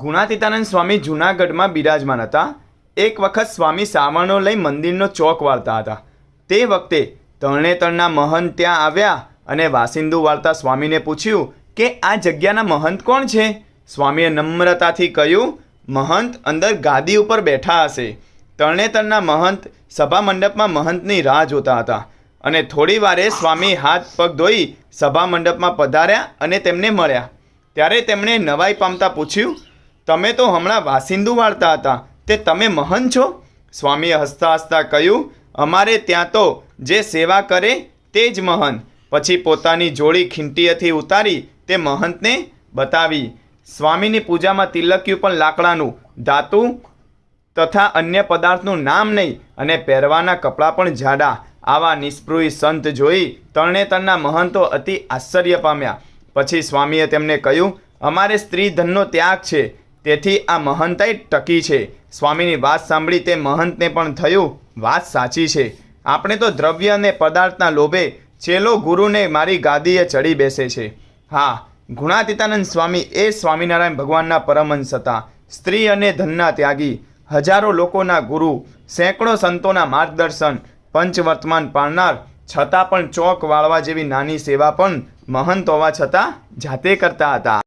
ગુણાતીતાનંદ સ્વામી જૂનાગઢમાં બિરાજમાન હતા. એક વખત સ્વામી સાવરણો લઈ મંદિરનો ચોક વાળતા હતા. તે વખતે તરણેતરના મહંત ત્યાં આવ્યા અને વાસિંદુ વાળતા સ્વામીને પૂછ્યું કે આ જગ્યાના મહંત કોણ છે? સ્વામીએ નમ્રતાથી કહ્યું, મહંત અંદર ગાદી ઉપર બેઠા હશે. તરણેતરના મહંત સભા મંડપમાં મહંતની રાહ જોતા હતા અને થોડી વારે સ્વામી હાથ પગ ધોઈ સભા મંડપમાં પધાર્યા અને તેમને મળ્યા. ત્યારે તેમણે નવાઈ પામતા પૂછ્યું તમે તો હમણાં વાસિંદુ વાળતા હતા. તે તમે મહંત છો? સ્વામીએ હસતા હસતા કહ્યું, અમારે ત્યાં તો જે સેવા કરે તે જ મહંત પછી પોતાની જોડી ખીંટીએથી ઉતારી તે મહંતને બતાવી. સ્વામીની પૂજામાં તિલક્યું પણ લાકડાનું, ધાતુ તથા અન્ય પદાર્થનું નામ નહીં અને પહેરવાના કપડાં પણ જાડા. આવા નિષ્પૃહી સંત જોઈ તરણેતરના મહંતો અતિ આશ્ચર્ય પામ્યા. પછી સ્વામીએ તેમને કહ્યું, અમારે સ્ત્રી ધનનો ત્યાગ છે. તેથી આ મહંતાઈ ટકી છે. સ્વામીની વાત સાંભળી તે મહંતને પણ થયું, વાત સાચી છે. આપણે તો દ્રવ્ય અને પદાર્થના લોભે ચેલો ગુરુને મારી ગાદીએ ચડી બેસે છે. હા, ગુણાતીતાનંદ સ્વામી એ સ્વામિનારાયણ ભગવાનના પરમહંસ હતા. સ્ત્રી અને ધનના ત્યાગી, હજારો લોકોના ગુરુ, સેંકડો સંતોના માર્ગદર્શન, પંચવર્તમાન પાળનાર, છતાં પણ ચોક વાળવા જેવી નાની સેવા પણ મહંત હોવા છતાં જાતે કરતા હતા.